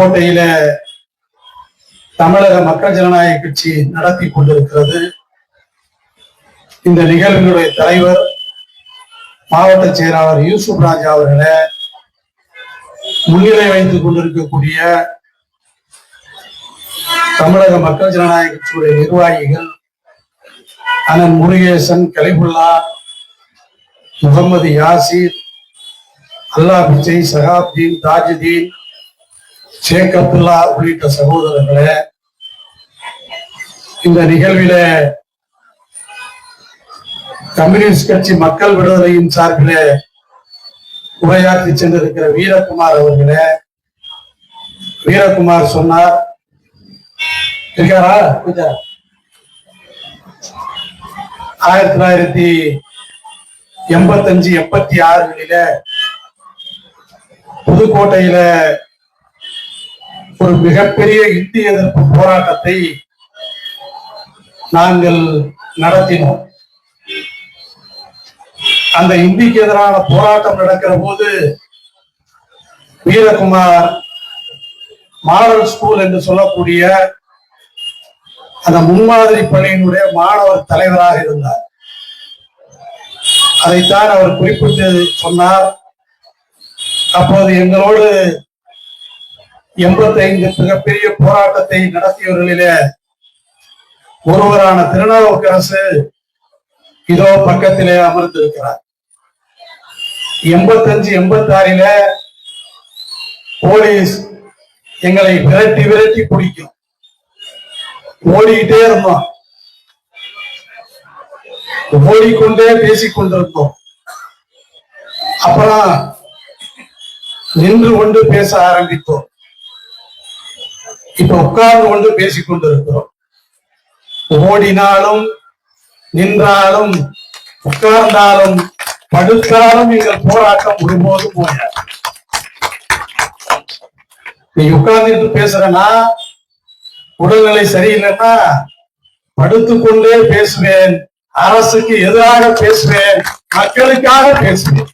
புதுக்கோட்டையில தமிழக மக்கள் ஜனநாயக கட்சி நடத்தி கொண்டிருக்கிறது. இந்த நிகழ்வினுடைய தலைவர் மாவட்ட செயலாளர் யூசுப் ராஜா அவர்களை முன்னிலை வைத்துக் கொண்டிருக்கக்கூடிய தமிழக மக்கள் ஜனநாயக கட்சியுடைய நிர்வாகிகள் அண்ணன் முருகேசன் கலிபுல்லா முகமது யாசிர் அல்லா பிச்சை சகாப்தீன் தாஜுதீன் ஷேக் அப்துல்லா உள்ளிட்ட சகோதரர்களே இந்த நிகழ்வில கம்யூனிஸ்ட் கட்சி மக்கள் விடுதலையின் சார்பிலே உரையாற்றி சென்றிருக்கிற வீரகுமார் அவர்களே வீரகுமார் சொன்னார் இருக்காரா? கொஞ்சம் ஆயிரத்தி தொள்ளாயிரத்தி எண்பத்தஞ்சு எண்பத்தி ஆறுகளில புதுக்கோட்டையில ஒரு மிகப்பெரிய இந்திய எதிர்ப்பு போராட்டத்தை நாங்கள் நடத்தினோம். அந்த இந்திக்கு எதிரான போராட்டம் நடக்கிற போது வீரகுமார் மாடல் ஸ்கூல் என்று சொல்லக்கூடிய அந்த முன்மாதிரி பள்ளியினுடைய மாணவர் தலைவராக இருந்தார். அதைத்தான் அவர் குறிப்பிட்டு சொன்னார். அப்போது எங்களோடு எண்பத்தி ஐந்து மிகப்பெரிய போராட்டத்தை நடத்தியவர்களிலே ஒருவரான திருநாவுக்கரசு இதோ பக்கத்திலே அமர்ந்திருக்கிறார். எண்பத்தஞ்சு எண்பத்தி ஆறில போலீஸ் எங்களை விரட்டி விரட்டி பிடிக்கும். ஓடிக்கிட்டே இருந்தோம். ஓடிக்கொண்டே பேசிக் கொண்டிருந்தோம். அப்புறம் நின்று கொண்டு பேச ஆரம்பித்தோம். இப்ப உட்கார்ந்து கொண்டு பேசிக் கொண்டிருக்கிறோம். ஓடினாலும் நின்றாலும் உட்கார்ந்தாலும் படுத்தாலும் எங்கள் போராட்டம் ஒருபோதும் போயாது. நீ உட்கார்ந்துட்டு பேசுறனா உடல்நிலை சரியில்லைன்னா படுத்துக்கொண்டே பேசுவேன். அரசுக்கு எதிராக பேசுவேன். மக்களுக்காக பேசுவேன்.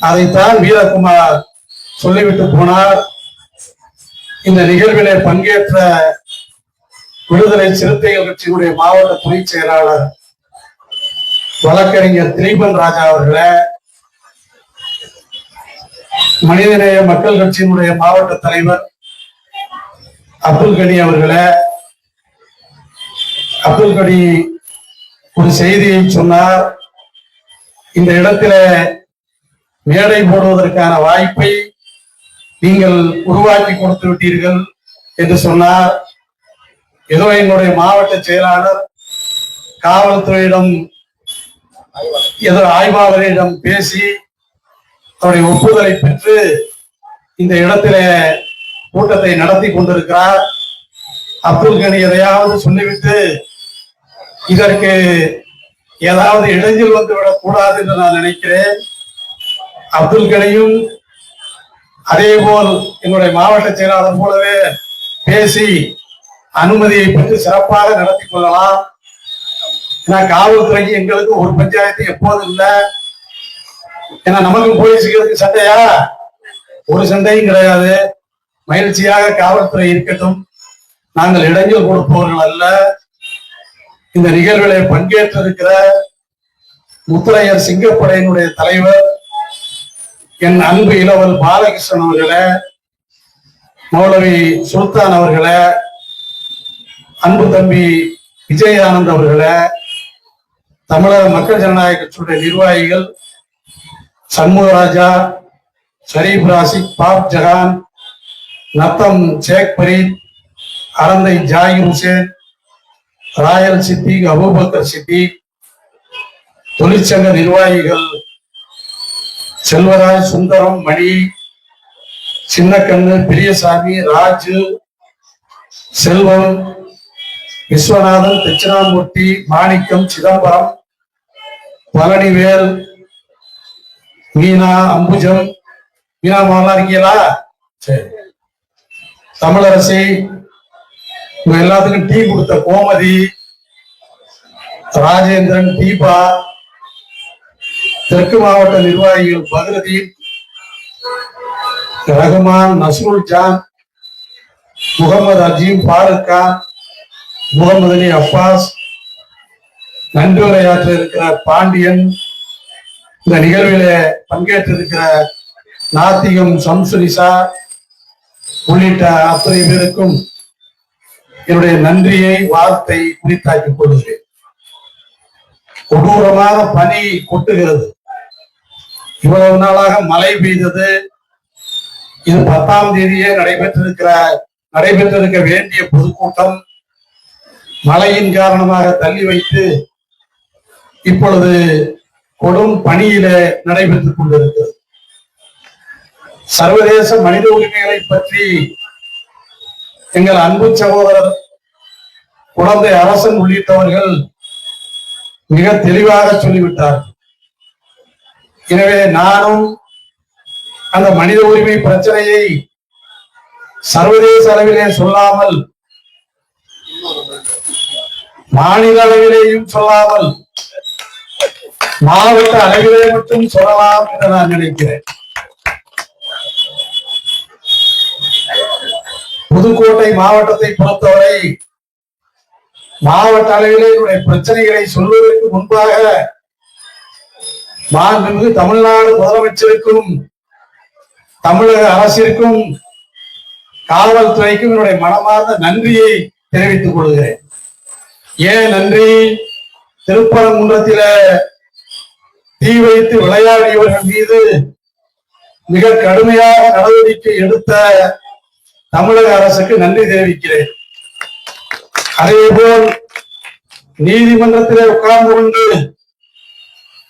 அதைத்தான் வீரகுமார் சொல்லிவிட்டு போனார். இந்த நிகழ்விலே பங்கேற்ற விடுதலை சிறுத்தைகள் கட்சியினுடைய மாவட்ட துணை செயலாளர் வழக்கறிஞர் திலீபன் ராஜா அவர்களே மனிதநேய மக்கள் கட்சியினுடைய மாவட்ட தலைவர் அப்துல் கனி அவர்களே அப்துல் கனி ஒரு செய்தியை சொன்னார். இந்த இடத்துல மேடை போடுவதற்கான வாய்ப்பை நீங்கள் உருவாக்கி கொடுத்து விட்டீர்கள் என்று சொன்னார். ஏதோ எங்களுடைய மாவட்ட செயலாளர் காவல்துறையிடம் ஏதோ ஆய்வாளரிடம் பேசி அவருடைய ஒப்புதலை பெற்று இந்த இடத்துல கூட்டத்தை நடத்தி கொண்டிருக்கிறார். அப்துல் கனி எதையாவது சொல்லிவிட்டு இதற்கு ஏதாவது இடைஞ்சல் வந்து விடக்கூடாது என்று நான் நினைக்கிறேன். அப்துல் கனியும் அதே போல் என்னுடைய மாவட்ட செயலாளர் போலவே பேசி அனுமதியை பெற்று சிறப்பாக நடத்தி கொள்ளலாம். ஏன்னா காவல்துறைக்கு எங்களுக்கு ஒரு பஞ்சாயத்து எப்போதும் இல்லை. ஏன்னா நமக்கு போலீஸுக்கு சண்டையா? ஒரு சண்டையும் கிடையாது. மகிழ்ச்சியாக காவல்துறை இருக்கட்டும். நாங்கள் இடைஞ்சல் கொடுப்பவர்கள் அல்ல. இந்த நிகழ்விலே பங்கேற்றிருக்கிற முத்துரையர் சிங்கப்படையினுடைய தலைவர் என் அன்பு இளவல் பாலகிருஷ்ணன் அவர்களை மௌலவி சுல்தான் அவர்களை அன்பு தம்பி விஜயானந்த் அவர்களை தமிழக மக்கள் ஜனநாயக கட்சியுடைய நிர்வாகிகள் சண்முகராஜா ஷரீப் ராசிக் பாப் ஜஹான் நத்தம் ஷேக் பரீத் அறந்தை ஜாகிர் ஹுசேன் ராயல் சித்திக் அபூபக்கர் சித்திக் தொழிற்சங்க நிர்வாகிகள் செல்வராஜ் சுந்தரம் மணி சின்னக்கண்ணு பெரியசாமி ராஜு செல்வம் விஸ்வநாதன் தட்சிணாமூர்த்தி மாணிக்கம் சிதம்பரம் பழனிவேல் மீனா அம்புஜம் மீனா மாலா இருக்கீங்களா? சரி. தமிழரசி உங்க எல்லாத்துக்கும் டீ கொடுத்த கோமதி ராஜேந்திரன் தீபா தெற்கு மாவட்ட நிர்வாகிகள் பகரதீப் ரஹ்மான் நஸ்ருல் ஜான் முகமது அஜீம் ஃபாரூக் கான் முகமது அலி அப்பாஸ் நன்றியுரையாற்ற இருக்கிற பாண்டியன் இந்த நிகழ்வில பங்கேற்றிருக்கிற நாத்திகம் சம்சுரிசா உள்ளிட்ட அத்தனை பேருக்கும் என்னுடைய நன்றியை வார்த்தை குறித்தாக்கிக் கொள்கிறேன். கொடூரமான பனி கொட்டுகிறது. இவ்வளவு நாளாக மழை பெய்தது. இது பத்தாம் தேதியே நடைபெற்றிருக்கிற நடைபெற்றிருக்க வேண்டிய பொதுக்கூட்டம். மழையின் காரணமாக தள்ளி வைத்து இப்பொழுது கொடும் பணியில நடைபெற்றுக் கொண்டிருக்கிறது. சர்வதேச மனித உரிமைகளை பற்றி எங்கள் அன்பு சகோதரர் குழந்தை அரசன் உள்ளிட்டவர்கள் மிக தெளிவாக சொல்லிவிட்டார்கள். எனவே நானும் அந்த மனித உரிமை பிரச்சனையை சர்வதேச அளவிலே சொல்லாமல் மாநில அளவிலேயும் சொல்லாமல் மாவட்ட அளவிலே மட்டும் சொல்லலாம் என்று நான் நினைக்கிறேன். புதுக்கோட்டை மாவட்டத்தை பொறுத்தவரை மாவட்ட அளவிலே என்னுடைய பிரச்சனைகளை சொல்வதற்கு முன்பாக மாண்புமிகு தமிழ்நாடு முதலமைச்சருக்கும் தமிழக அரசிற்கும் காவல்துறைக்கும் என்னுடைய மனமார்ந்த நன்றியை தெரிவித்துக் கொள்கிறேன். ஏன் நன்றி? திருப்பரங்குன்றத்தில தீ வைத்து விளையாடியவர்கள் மீது மிக கடுமையாக நடவடிக்கை எடுத்த தமிழக அரசுக்கு நன்றி தெரிவிக்கிறேன். அதே போல் நீதிமன்றத்திலே உட்கார்ந்து கொண்டு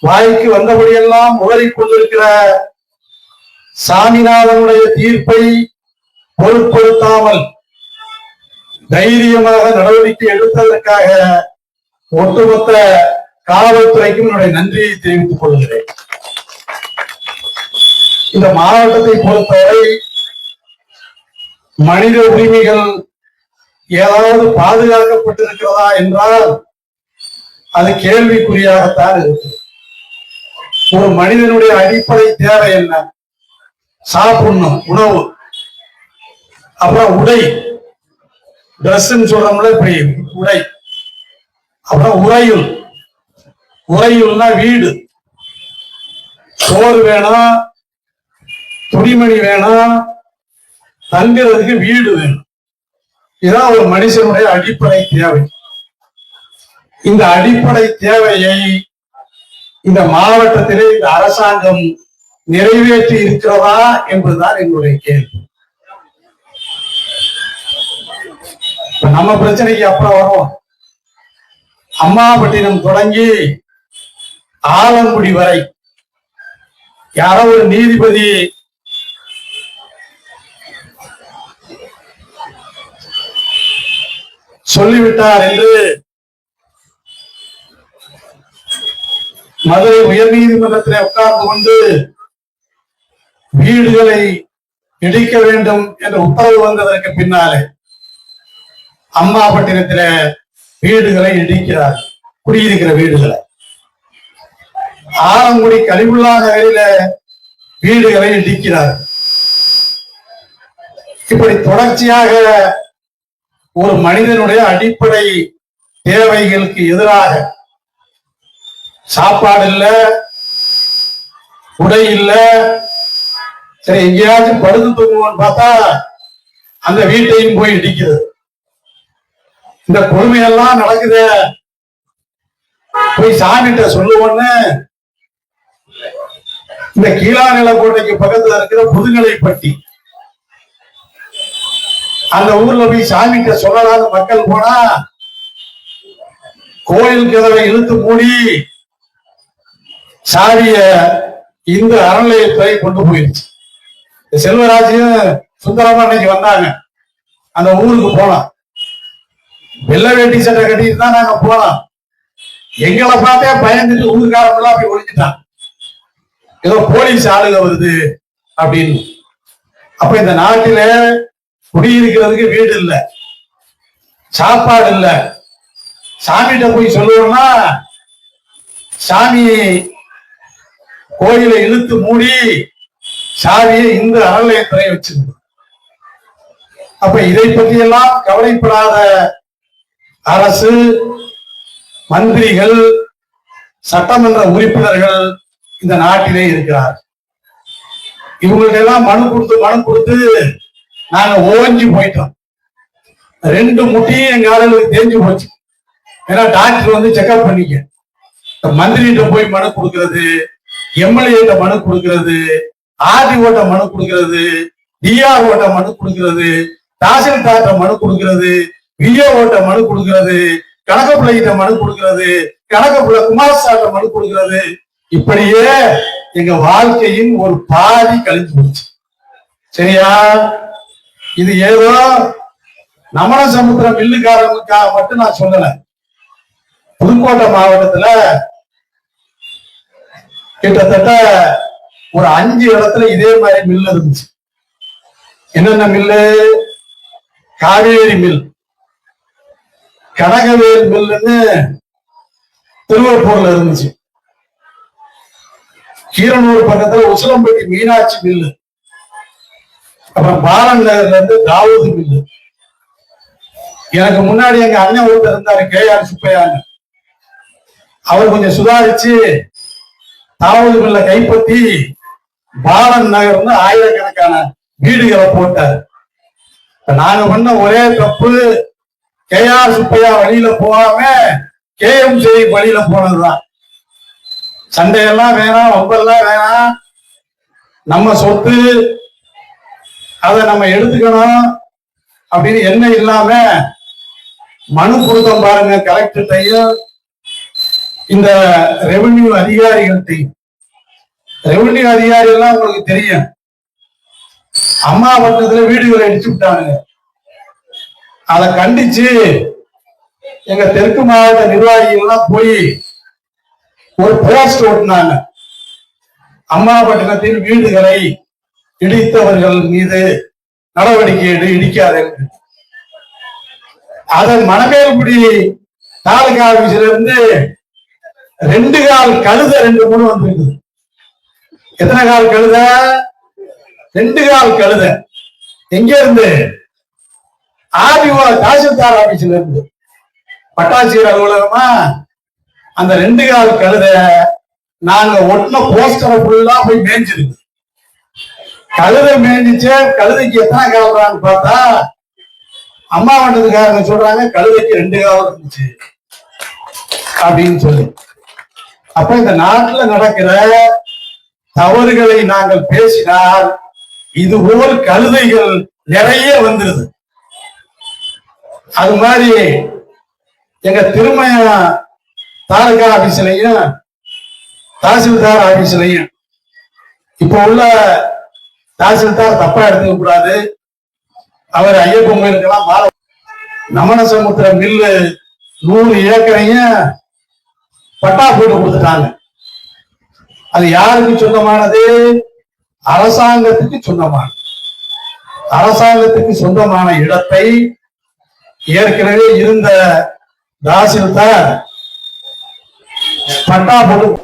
வாய்க்கு வந்தபடியெல்லாம் உளறிக் கொண்டிருக்கிற சாமிநாதனுடைய தீர்ப்பை பொருட்படுத்தாமல் தைரியமாக நடவடிக்கை எடுத்ததற்காக ஒட்டுமொத்த காவல்துறைக்கும் என்னுடைய நன்றியை தெரிவித்துக் கொள்கிறேன். இந்த மாவட்டத்தை பொறுத்தவரை மனித உரிமைகள் ஏதாவது பாதுகாக்கப்பட்டிருக்கிறதா என்றால் அது கேள்விக்குறியாகத்தான் இருக்கிறது ஒரு மனிதனுடைய அடிப்படை தேவை என்ன? சாப்பிடணும் உணவு. அப்புறம் உடை. ட்ரெஸ்ன்னு சொல்றோம்ல இப்படி உடை. அப்புறம் உறையுள். உறையுள்னா வீடு. சோறு வேணும் துணிமணி வேணும் தங்குறதுக்கு வீடு வேணும். இதான் ஒரு மனுஷனுடைய அடிப்படை தேவை. இந்த அடிப்படை தேவையை இந்த மாவட்டத்திலே இந்த அரசாங்கம் நிறைவேற்றி இருக்கிறதா என்பதுதான் என்னுடைய கேள்வி. நம்ம பிரச்சனைக்கு அப்புறம் வரும் அம்மாபட்டினம் தொடங்கி ஆலங்குடி வரை யாரோ ஒரு நீதிபதி சொல்லிவிட்டார் என்று மதுரை உயர் நீதிமன்றத்திலே உட்கார்ந்து கொண்டு வீடுகளை இடிக்க வேண்டும் என்ற உத்தரவு வந்ததற்கு பின்னாலே அம்மாபட்டினத்தில வீடுகளை இடிக்கிறார். குடியிருக்கிற வீடுகளை. ஆலங்குடி கழிவுள்ளா நகரில வீடுகளை இடிக்கிறார். இப்படி தொடர்ச்சியாக ஒரு மனிதனுடைய அடிப்படை தேவைகளுக்கு எதிராக சாப்பாடு இல்ல உடை இல்ல சரி எங்கேயாச்சும் படுத்து தூங்குவோம்னு பார்த்தா அந்த வீட்டையும் போய் இடிக்கிறது. இந்த கொடுமையெல்லாம் நடக்குது. போய் சாமிகிட்ட சொல்லுவோன்னு இந்த கீழா நிலக்கோட்டைக்கு பக்கத்துல இருக்கிற புதுநிலைப்பட்டி அந்த ஊர்ல போய் சாமிகிட்ட சொல்லலாம்னு மக்கள் போனா கோயில் கதவை இழுத்து மூடி சாவிய இந்து அறநிலையத்துறை கொண்டு போயிருச்சு. இந்த செல்வராஜையும் சுந்தரமா இன்னைக்கு வந்தாங்க. அந்த ஊருக்கு போனோம் வெள்ளை வேட்டி சட்டை கட்டிட்டு தான் நாங்க போனோம் எங்களை பார்த்தே பயந்துட்டு ஊருக்காரங்க எல்லாம் போய் ஒழிஞ்சிட்டான் ஏதோ போலீஸ் ஆளுக வருது அப்படின்னு. அப்ப இந்த நாட்டில குடியிருக்கிறதுக்கு வீடு இல்லை. சாப்பாடு இல்லை. சாமிகிட்ட போய் சொல்லுவோம்னா சாமி கோயிலை இழுத்து மூடி சாவியை இந்து அறநிலையத்துறை வச்சிருந்தது. அப்ப இதை பற்றியெல்லாம் கவலைப்படாத அரசு மந்திரிகள் சட்டமன்ற உறுப்பினர்கள் இந்த நாட்டிலே இருக்கிறார். இவங்கள்ட்ட எல்லாம் மனு கொடுத்து மனு கொடுத்து நாங்க ஓஞ்சி போயிட்டோம். ரெண்டு முட்டியும் எங்க ஆளுங்களுக்கு தெரிஞ்சு போச்சு. ஏன்னா டாக்டர் வந்து செக்அப் பண்ணிக்க. மந்திரிகிட்ட போய் மனு கொடுக்கறது எம்எல்ஏட்ட மனு கொடுக்கிறது ஆர்டிஓட்ட மனு கொடுக்கிறது டிஆர்ஓட்ட மனு கொடுக்கிறது தாசில்தார்ட்ட மனு கொடுக்கிறது விஏஓட்ட மனு கொடுக்கிறது கணக்கு பிள்ளைகிட்ட மனு கொடுக்கிறது கணக்கு பிள்ளை குமாரசாட்ட மனு கொடுக்கிறது. இப்படியே எங்க வாழ்க்கையின் ஒரு பாதி கழிஞ்சு போச்சு. சரியா? இது ஏதோ நமன சமுத்திரம் மில்லுக்காரங்களுக்காக மட்டும் நான் சொல்லல. புதுக்கோட்டை மாவட்டத்துல கிட்டத்தட்ட ஒரு அஞ்சு இடத்துல இதே மாதிரி மில் இருந்துச்சு. என்னென்ன மில்லு காவேரி மில் கடகவேல் மில்லுன்னு திருவள்ளூர்ல இருந்துச்சு. கீரனூர் பக்கத்துல உசிலம்பட்டி மீனாட்சி மில்லு அப்புறம் பாலன் நகர்ல இருந்து தாவூது மில்லு எனக்கு முன்னாடி எங்க அண்ணன் ஒருத்தர் இருந்தாரு கே ஆர் சுப்பையான்னு. அவர் கொஞ்சம் சுதாரிச்சு தாவூது பிள்ளை கைப்பற்றி பாலன் நகர்னு ஆயிரக்கணக்கான வீடுகளை போட்டார். நாங்க பண்ண ஒரே தப்பு கே ஆர் சுப்பையா வழியில போகாம கே எம் ஜெய் வழியில போனதுதான். சண்டையெல்லாம் வேணாம் வம்பெல்லாம் வேணாம். நம்ம சொத்து அதை நம்ம எடுத்துக்கணும் அப்படின்னு என்ன இல்லாம மனு கொடுத்தோம் பாருங்க கலெக்டர்கிட்டையும் இந்த ரெவென்யூ அதிகாரிகள்கிட்டையும் ரெவென்யூ அதிகாரி எல்லாம் உங்களுக்கு தெரியும். அம்மா பட்டத்துல வீடுகளை அடிச்சு விட்டாங்க. அதை கண்டிச்சு எங்க தெற்கு மாவட்ட நிர்வாகிகள் எல்லாம் போய் ஒரு போஸ்ட் ஓட்டினாங்க. அம்மாபட்டினத்தில் வீடுகளை இடித்தவர்கள் மீது நடவடிக்கை எடு இடிக்காதீர்கள் அதை மணமேல்குடி தாலுகா ஆபீஸ்ல இருந்து ரெண்டு கால் கழுத ரெண்டு மூணு வந்திருக்குது எத்தனை கால் கழுத? ரெண்டு கால் கழுத. எங்க இருந்து? ஆதிவா தாசில்தார் ஆபீஸ்ல இருந்து. பட்டாசியர் அலுவலகமா? அந்த ரெண்டு கால் கழுத நாங்க ஒட்டின போஸ்டரை ஃபுல்லா போய் மேய்ஞ்சிருக்கு கழுத மேய்ஞ்சிச்சு கழுதைக்கு எத்தனை கால்றான்னு பார்த்தா அம்மா வண்டதுக்காரங்க சொல்றாங்க கழுதைக்கு ரெண்டு கால் இருந்துச்சு. அப்படின்னு சொல்லி. அப்ப இந்த நாட்டுல நடக்கிற தவறுகளை நாங்கள் பேசினால் இதுபோல் கழுதைகள் நிறைய வந்துருது. அது மாதிரி எங்க திருமய தாலுகா ஆபீஸ்லயும் தாசில்தார் ஆபீஸ்லயும் இப்ப உள்ள தாசில்தார் தப்பா எடுத்துக்க கூடாது. அவர் ஐயப்பன் கோயிலுக்கெல்லாம் மாற நமனசமுத்திர மில்லு நூறு ஏக்கரையும் பட்டா போட்டு கொடுத்துட்டாங்க. அது யாருக்கு சொந்தமானது? அரசாங்கத்துக்கு சொந்தமானது. அரசாங்கத்துக்கு சொந்தமான இடத்தை ஏற்கனவே இருந்த தாசில்தார் பட்டா போட்டு